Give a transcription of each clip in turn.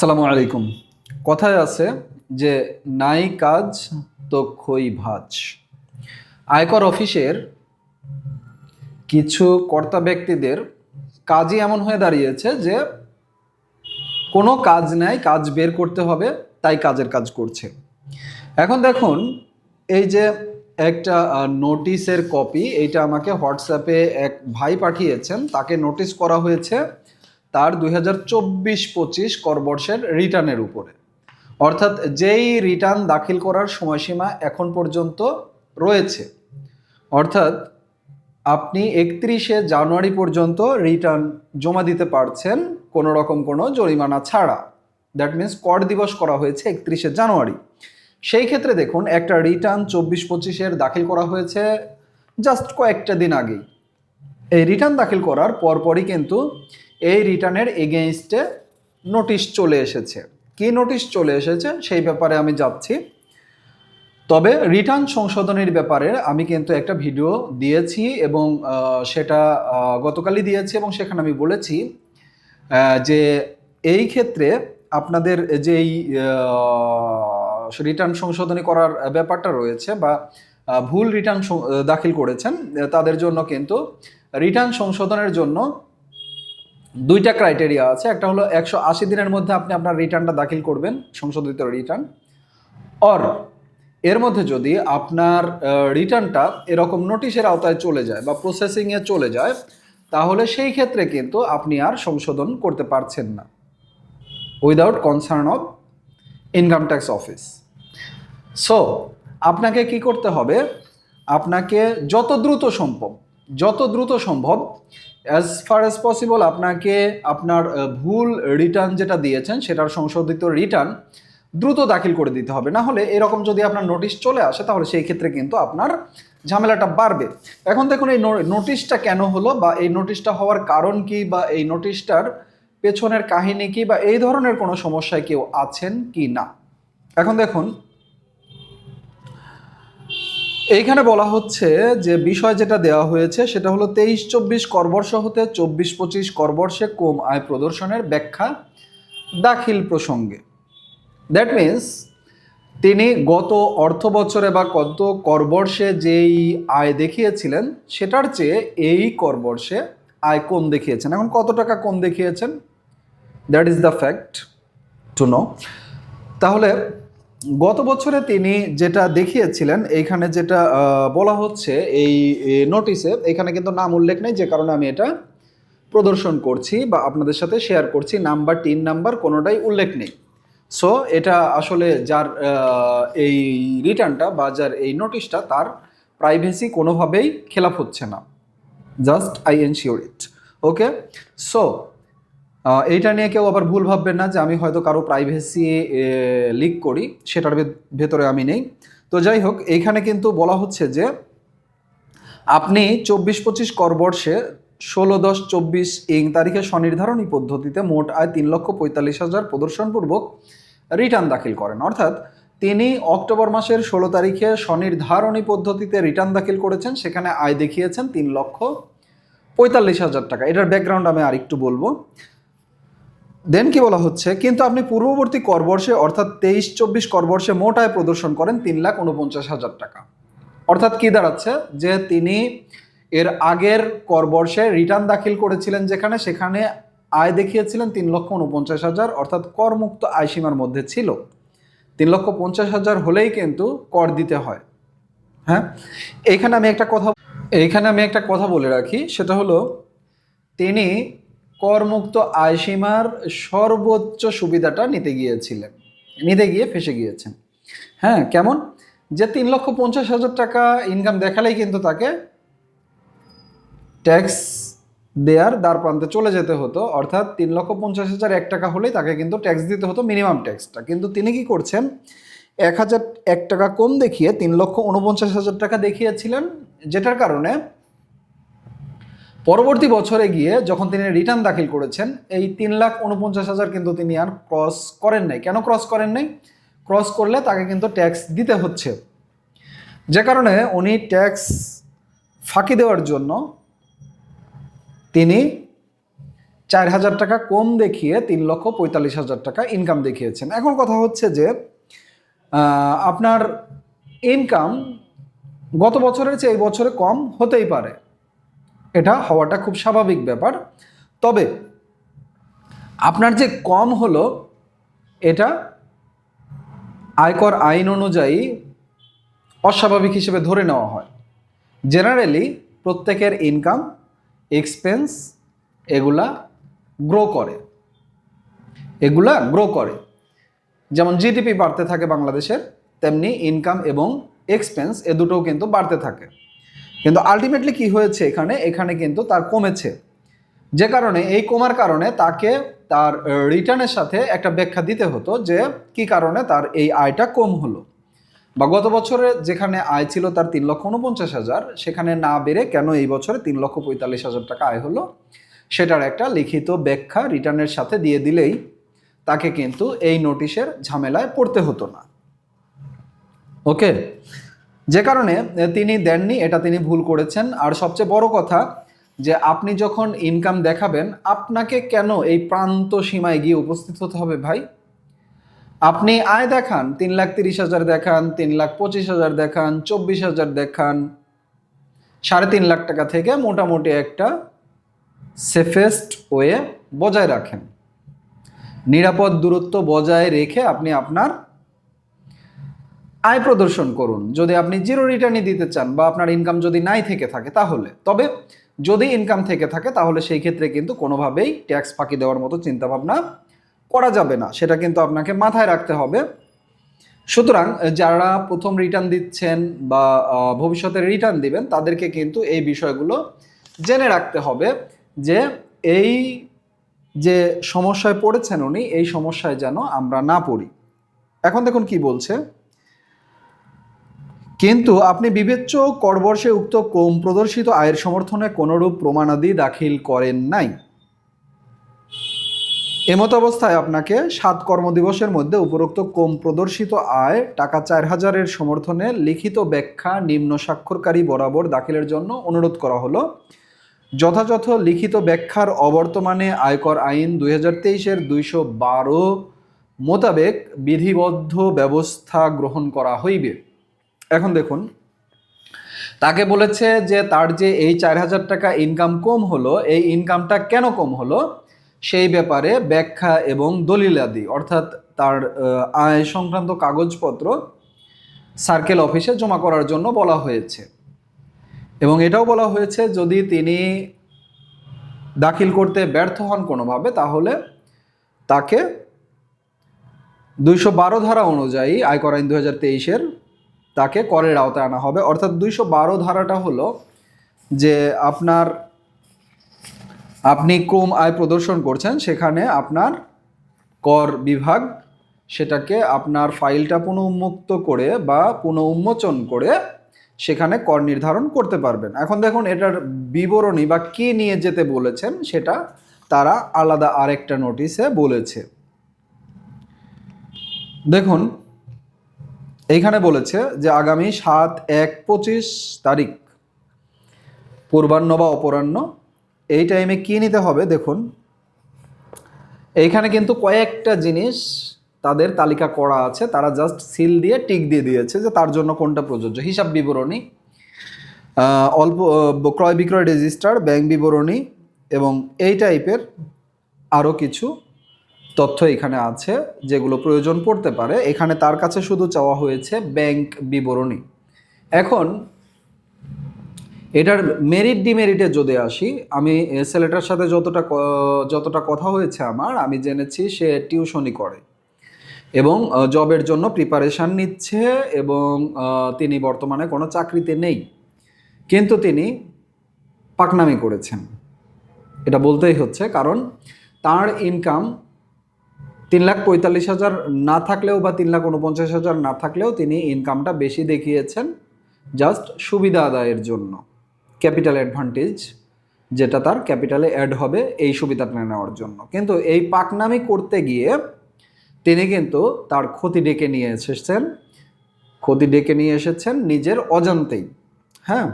আসসালামু আলাইকুম। কথায় আছে যে, নাই কাজ তো খই ভাজ। আয়কর অফিসের কিছু কর্তা ব্যক্তিদের কাজই এমন হয়ে দাঁড়িয়েছে যে, কোনো কাজ নেই, কাজ বের করতে হবে, তাই কাজের কাজ করছে। এখন দেখুন, এই যে একটা নোটিশের কপি, এইটা আমাকে হোয়াটসঅ্যাপে এক ভাই পাঠিয়েছেন, তাকে নোটিশ করা হয়েছে তার দুই হাজার চব্বিশ পঁচিশ করবর্ষের রিটার্নের উপরে। অর্থাৎ যেই রিটার্ন দাখিল করার সময়সীমা এখন পর্যন্ত রয়েছে, অর্থাৎ আপনি একত্রিশে জানুয়ারি পর্যন্ত রিটার্ন জমা দিতে পারছেন কোনো রকম কোনো জরিমানা ছাড়া। দ্যাট মিন্স কর দিবস করা হয়েছে একত্রিশে জানুয়ারি। সেই ক্ষেত্রে দেখুন, একটা রিটার্ন চব্বিশ পঁচিশের দাখিল করা হয়েছে জাস্ট কয়েকটা দিন আগেই। এই রিটার্ন দাখিল করার পরপরই কিন্তু এই রিটার্নের এগেইনস্টে নোটিশ চলে এসেছে। কি নোটিশ চলে এসেছে? সেই ব্যাপারে আমি যাচ্ছি। তবে রিটার্ন সংশোধনের ব্যাপারে আমি কিন্তু একটা ভিডিও দিয়েছি এবং সেটা গতকালই দিয়েছি এবং সেখানে আমি বলেছি যে এই ক্ষেত্রে আপনাদের যেই রিটার্ন সংশোধনী করার ব্যাপারটা রয়েছে বা ভুল রিটার্ন দাখিল করেছেন, তাদের জন্য কিন্তু রিটার্ন সংশোধনের জন্য দুইটা ক্রাইটেরিয়া আছে। একটা হলো একশো আশি দিনের মধ্যে আপনি আপনার রিটার্নটা দাখিল করবেন, সংশোধিত রিটার্ন অর, এর মধ্যে যদি আপনার রিটার্নটা এরকম নোটিশের আওতায় চলে যায় বা প্রসেসিংয়ে চলে যায়, তাহলে সেই ক্ষেত্রে কিন্তু আপনি আর সংশোধন করতে পারছেন না। Without concern of income tax office so আপনাকে কি করতে হবে? আপনাকে যত দ্রুত সম্ভব, যত দ্রুত সম্ভব অ্যাজ ফার অ্যাজ পসিবল আপনাকে আপনার ভুল রিটার্ন যেটা দিয়েছেন, সেটার সংশোধিত রিটার্ন দ্রুত দাখিল করে দিতে হবে। না হলে এরকম যদি আপনার নোটিশ চলে আসে, তাহলে সেই ক্ষেত্রে কিন্তু আপনার ঝামেলাটা বাড়বে। এখন দেখুন, এই নোটিশটা কেন হলো বা এই নোটিশটা হওয়ার কারণ কি বা এই নোটিশটার পেছনের কাহিনী কি বা এই ধরনের কোনো সমস্যায় কেউ আছেন কি না? এখন দেখুন এইখানে বলা হচ্ছে যে বিষয় যেটা দেওয়া হয়েছে সেটা হলো তেইশ চব্বিশ করবর্ষ হতে চব্বিশ পঁচিশ করবর্ষে কম আয় প্রদর্শনের ব্যাখ্যা দাখিল প্রসঙ্গে। দ্যাট মিন্স তিনি গত অর্থ বছরে বা গত করবর্ষে যেই আয় দেখিয়েছিলেন, সেটার চেয়ে এই করবর্ষে আয় কম দেখিয়েছেন। এখন কত টাকা কম দেখিয়েছেন? That is the fact to know তাহলে গত বছরে তিনি যেটা দেখিয়েছিলেন, এইখানে যেটা বলা হচ্ছে এই নোটিশে এখানে কিন্তু নাম উল্লেখ নেই, যে কারণে আমি এটা প্রদর্শন করছি বা আপনাদের সাথে শেয়ার করছি, নাম্বার, তিন নাম্বার, কোনোটাই উল্লেখ নেই। সো এটা আসলে যার এই রিটার্নটা বা যার এই নোটিশটা তার প্রাইভেসি কোনোভাবেই খেলাপ হচ্ছে না। Just I ensure it okay so এইটা নিয়ে কেউ আবার ভুল ভাববেন না যে আমি হয়তো কারও প্রাইভেসি লিক করি, সেটার ভেতরে আমি নেই। তো যাই হোক, এইখানে কিন্তু বলা হচ্ছে যে আপনি চব্বিশ পঁচিশ করবর্ষে ষোলো দশ চব্বিশ ইং তারিখে স্বনির্ধারণী পদ্ধতিতে মোট আয় তিন লক্ষ পঁয়তাল্লিশ হাজার প্রদর্শনপূর্বক রিটার্ন দাখিল করেন। অর্থাৎ তিনি অক্টোবর মাসের ষোলো তারিখে স্বনির্ধারণী পদ্ধতিতে রিটার্ন দাখিল করেছেন, সেখানে আয় দেখিয়েছেন তিন লক্ষ পঁয়তাল্লিশ হাজার টাকা। এটার ব্যাকগ্রাউন্ড আমি আরেকটু বলব। দেন কি বলা হচ্ছে? কিন্তু আপনি পূর্ববর্তী করবর্ষে, অর্থাৎ তেইশ, চব্বিশ করবর্ষে মোট আয় প্রদর্শন করেন তিন লাখ উনপঞ্চাশ হাজার টাকা। অর্থাৎ কি দাঁড়াচ্ছে? যে তিনি এর আগের করবর্ষে রিটার্ন দাখিল করেছিলেন যেখানে, সেখানে আয় দেখিয়েছিলেন তিন লক্ষ উনপঞ্চাশ হাজার, অর্থাৎ করমুক্ত আয়সীমার মধ্যে ছিল। তিন লক্ষ পঞ্চাশ হাজার হলেই কিন্তু কর দিতে হয়। হ্যাঁ? এইখানে আমি একটা কথা, এইখানে আমি একটা কথা বলে রাখি। সেটা হলো, তিনি করমুক্ত আয়সীমার সর্বোচ্চ সুবিধাটা নিতে গিয়েছিলেন। নিতে গিয়ে ফেসে গিয়েছেন। হ্যাঁ কেমন? যে তিন লক্ষ পঞ্চাশ হাজার টাকা ইনকাম দেখালেই কিন্তু তাকে ট্যাক্স দেয়ার দ্বার প্রান্তে চলে যেতে হতো। অর্থাৎ তিন লক্ষ পঞ্চাশ হাজার এক টাকা হলেই তাকে কিন্তু ট্যাক্স দিতে হতো মিনিমাম ট্যাক্সটা কিন্তু তিনি কি করছেন? এক হাজার এক টাকা কম দেখিয়ে তিন লক্ষ উনপঞ্চাশ হাজার টাকা দেখিয়েছিলেন, যেটার কারণে পরবর্তী বছরে গিয়ে যখন তিনি রিটার্ন দাখিল করেছেন, এই তিন লাখ উনপঞ্চাশ হাজার কিন্তু তিনি আর ক্রস করেন নাই। কেন ক্রস করেন নাই? ক্রস করলে তাকে কিন্তু ট্যাক্স দিতে হচ্ছে। যে কারণে উনি ট্যাক্স ফাঁকি দেওয়ার জন্য তিনি চার হাজার টাকা কম দেখিয়ে তিন লক্ষ পঁয়তাল্লিশ হাজার টাকা ইনকাম দেখিয়েছেন। এখন কথা হচ্ছে যে আপনার ইনকাম গত বছরের চেয়ে এই বছরে কম হতেই পারে। এটা হওয়াটা খুব স্বাভাবিক ব্যাপার। তবে আপনার যে কম হলো, এটা আয়কর আইন অনুযায়ী অস্বাভাবিক হিসেবে ধরে নেওয়া হয়। জেনারেলি প্রত্যেকের ইনকাম এক্সপেন্স এগুলা গ্রো করে। এগুলা গ্রো করে। যেমন জিডিপি বাড়তে থাকে বাংলাদেশের, তেমনি ইনকাম এবং এক্সপেন্স এ দুটোও কিন্তু বাড়তে থাকে। কিন্তু আলটিমেটলি কি হয়েছে এখানে? এখানে কিন্তু তার কমেছে। যে কারণে, এই কমার কারণে তাকে তার রিটার্নের সাথে একটা ব্যাখ্যা দিতে হতো যে কি কারণে তার এই আয়টা কম হলো। বা গত বছরে যেখানে আয় ছিল তার তিন লক্ষ উনপঞ্চাশ হাজার, সেখানে না বেড়ে কেন এই বছরে তিন লক্ষ পঁয়তাল্লিশ হাজার টাকা আয় হলো? সেটার একটা লিখিত ব্যাখ্যা রিটার্নের সাথে দিয়ে দিলেই তাকে কিন্তু এই নোটিশের ঝামেলায় পড়তে হতো না। ওকে যে কারণে তিনি দেননি, এটা তিনি ভুল করেছেন। আর সবচেয়ে বড় কথা যে, আপনি যখন ইনকাম দেখাবেন, আপনাকে কেন এই প্রান্ত সীমায় গিয়ে উপস্থিত হতে হবে ভাই? আপনি আয় দেখান, তিন লাখ তিরিশ হাজার দেখান, তিন লাখ পঁচিশ হাজার দেখান, চব্বিশ হাজার দেখান, সাড়ে তিন লাখ টাকা থেকে মোটামুটি একটা সেফেস্ট ওয়ে বজায় রাখেন। নিরাপদ দূরত্ব বজায় রেখে আপনি আপনার আয় প্রদর্শন করুন। যদি আপনি জিরো রিটার্নই দিতে চান বা আপনার ইনকাম যদি নাই থেকে থাকে তাহলে। তবে যদি ইনকাম থেকে থাকে তাহলে সেই ক্ষেত্রে কিন্তু কোনোভাবেই ট্যাক্স ফাঁকি দেওয়ার মতো চিন্তাভাবনা করা যাবে না। সেটা কিন্তু আপনাকে মাথায় রাখতে হবে। সুতরাং যারা প্রথম রিটার্ন দিচ্ছেন বা ভবিষ্যতে রিটার্ন দিবেন, তাদেরকে কিন্তু এই বিষয়গুলো জেনে রাখতে হবে যে এই যে সমস্যায় পড়েছেন উনি, এই সমস্যায় যেন আমরা না পড়ি। এখন দেখুন কি বলছে। কিন্তু আপনি বিবেচ্য করবর্ষে উক্ত কম প্রদর্শিত আয়ের সমর্থনে কোনরূপ প্রমাণাদি দাখিল করেন নাই। এমত অবস্থায় আপনাকে সাত কর্মদিবসের মধ্যে উপরোক্ত কম প্রদর্শিত আয় টাকা চার হাজারের সমর্থনে লিখিত ব্যাখ্যা, নিম্ন স্বাক্ষরকারী বরাবর দাখিলের জন্য অনুরোধ করা হলো। যথাযথ লিখিত ব্যাখ্যার অবর্তমানে আয়কর আইন দুই হাজার তেইশের দুইশো বারো মোতাবেক বিধিবদ্ধ ব্যবস্থা গ্রহণ করা হইবে। এখন দেখুন। তাকে বলেছে যে তার যে এই চার হাজার টাকা ইনকাম কম হলো, এই ইনকামটা কেন কম হলো? সেই ব্যাপারে ব্যাখ্যা এবং দলিলাদি, অর্থাৎ তার আয় সংক্রান্ত কাগজপত্র সার্কেল অফিসে জমা করার জন্য বলা হয়েছে। এবং এটাও বলা হয়েছে, যদি তিনি দাখিল করতে ব্যর্থ হন কোনোভাবে, তাহলে তাকে দুইশো বারো ধারা অনুযায়ী, আয়কর আইন দু হাজার তেইশের তাকে করের আওতায় আনা হবে। অর্থাৎ দুইশো বারো ধারাটা হলো যে আপনার, আপনি কম আয় প্রদর্শন করছেন, সেখানে আপনার কর বিভাগ সেটাকে আপনার ফাইলটা পুনঃ উন্মুক্ত করে বা পুনঃ উন্মোচন করে সেখানে কর নির্ধারণ করতে পারবেন। এখন দেখুন এটার বিবরণী বা কি নিয়ে যেতে বলেছেন সেটা তারা আলাদা আরেকটা নোটিশে বলেছে। দেখুন এইখানে বলেছে যে আগামী সাত, এক, পঁচিশ তারিখ পূর্বাহ্ন বা অপরাহ্ন, এই টাইমে কি নিতে হবে দেখুন। এইখানে কিন্তু কয়েকটা জিনিস তাদের তালিকা করা আছে, তারা জাস্ট সিল দিয়ে টিক দিয়ে দিয়েছে যে তার জন্য কোনটা প্রযোজ্য। হিসাব বিবরণী অল্প ক্রয় বিক্রয় রেজিস্টার ব্যাংক বিবরণী এবং এই টাইপের আরও কিছু তথ্য এখানে আছে যেগুলো প্রয়োজন পড়তে পারে। এখানে তার কাছে শুধু চাওয়া হয়েছে ব্যাংক বিবরণী। এখন এটার মেরিট ডিমেরিটে যদি আসি, আমি ছেলেটার সাথে যতটা যতটা কথা হয়েছে আমার, আমি জেনেছি সে টিউশনই করে। এবং জবের জন্য প্রিপারেশান নিচ্ছে এবং তিনি বর্তমানে কোনো চাকরিতে নেই। কিন্তু তিনি পাকনামি করেছেন। এটা বলতেই হচ্ছে, কারণ তার ইনকাম তিন লাখ পঁয়তাল্লিশ হাজার না থাকলেও বা তিন লাখ উনপঞ্চাশ হাজার না থাকলেও তিনি ইনকামটা বেশি দেখিয়েছেন জাস্ট সুবিধা আদায়ের জন্য ক্যাপিটাল অ্যাডভান্টেজ যেটা তার ক্যাপিটালে অ্যাড হবে এই সুবিধাটা নেওয়ার জন্য। কিন্তু এই পাকনামি করতে গিয়ে তিনি কিন্তু তার ক্ষতি ডেকে নিয়ে এসেছেন, ক্ষতি ডেকে নিয়ে এসেছেন নিজের অজান্তেই হ্যাঁ?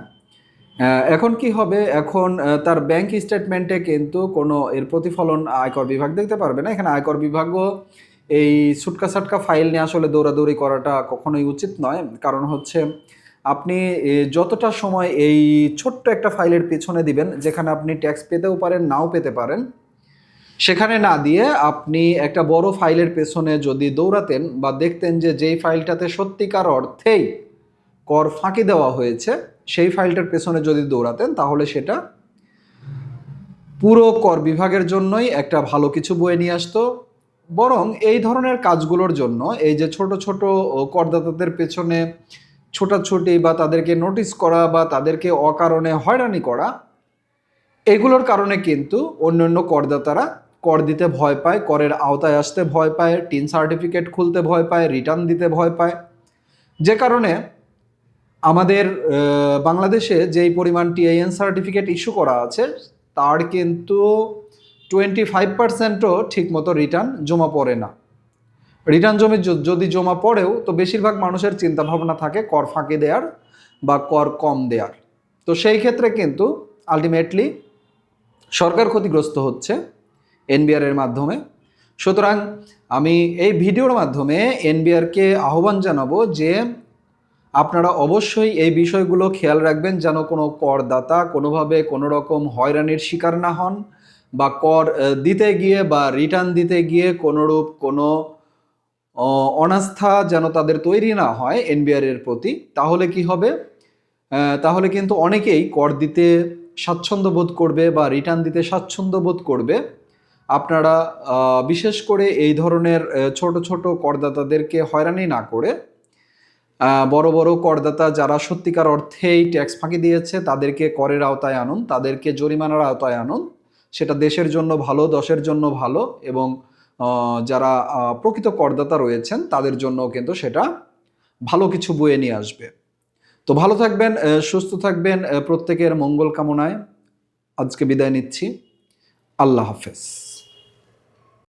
এখন কি হবে? এখন তার ব্যাংক স্টেটমেন্টে কিন্তু কোনো এর প্রতিফলন আয়কর বিভাগ দেখতে পারবে না। এখানে আয়কর বিভাগও এই সুটকা সাটকা ফাইল নিয়ে আসলে দৌড়াদৌড়ি করাটা কখনোই উচিত নয়। কারণ হচ্ছে, আপনি যতটা সময় এই ছোট্ট একটা ফাইলের পিছনে দিবেন, যেখানে আপনি ট্যাক্স পেতেও পারেন, নাও পেতে পারেন, সেখানে না দিয়ে আপনি একটা বড় ফাইলের পেছনে যদি দৌড়াতেন বা দেখতেন যে যেই ফাইলটাতে সত্যিকার অর্থেই কর ফাঁকি দেওয়া হয়েছে সেই ফাইলটার পেছনে যদি দৌড়াতেন, তাহলে সেটা পুরো কর বিভাগের জন্যই একটা ভালো কিছু বয়ে নিয়ে আসতো। বরং এই ধরনের কাজগুলোর জন্য এই যে ছোট ছোট করদাতাদের পেছনে ছোটাছুটি বা তাদেরকে নোটিশ করা বা তাদেরকে অকারণে হয়রানি করা, এগুলোর কারণে কিন্তু অন্যান্য করদাতারা কর দিতে ভয় পায়, করের আওতায় আসতে ভয় পায়, টিন সার্টিফিকেট খুলতে ভয় পায় রিটার্ন দিতে ভয় পায়। যে কারণে আমাদের বাংলাদেশে যেই পরিমাণ টিআইএন সার্টিফিকেট ইস্যু করা আছে, তার কিন্তু টোয়েন্টি ফাইভ পার্সেন্টও ঠিকমতো রিটার্ন জমা পড়ে না। রিটার্ন জমি যদি জমা পড়েও, তো বেশিরভাগ মানুষের চিন্তা ভাবনা থাকে কর ফাঁকি দেওয়ার বা কর কম দেওয়ার তো সেই ক্ষেত্রে কিন্তু আলটিমেটলি সরকার ক্ষতিগ্রস্ত হচ্ছে এনবিআর এর মাধ্যমে। সুতরাং আমি এই ভিডিওর মাধ্যমে এনবিআরকে আহ্বান জানাব যে আপনারা অবশ্যই এই বিষয়গুলো খেয়াল রাখবেন যেন কোনো করদাতা কোনোভাবে কোনো রকম হয়রানির শিকার না হন বা কর দিতে গিয়ে বা রিটার্ন দিতে গিয়ে কোনোরূপ কোনো অনাস্থা যেন তাদের তৈরি না হয় এনবিআর এর প্রতি, তাহলে কি হবে? তাহলে কিন্তু অনেকেই কর দিতে স্বাচ্ছন্দ্য বোধ করবে বা রিটার্ন দিতে স্বাচ্ছন্দ্য বোধ করবে। আপনারা বিশেষ করে এই ধরনের ছোট ছোট করদাতাদেরকে হয়রানি না করে বড় বড় করদাতা যারা সত্যিকার অর্থেই ট্যাক্স ফাঁকি দিয়েছে, তাদেরকে করের আওতায় আনুন, তাদেরকে জরিমানার আওতায় আনুন। সেটা দেশের জন্য ভালো, দশের জন্য ভালো এবং যারা প্রকৃত করদাতা রয়েছেন, তাদের জন্য কিন্তু সেটা ভালো কিছু বয়ে নিয়ে আসবে। তো ভালো থাকবেন সুস্থ থাকবেন প্রত্যেকের মঙ্গল কামনায় আজকে বিদায় নিচ্ছি। আল্লাহ হাফেজ।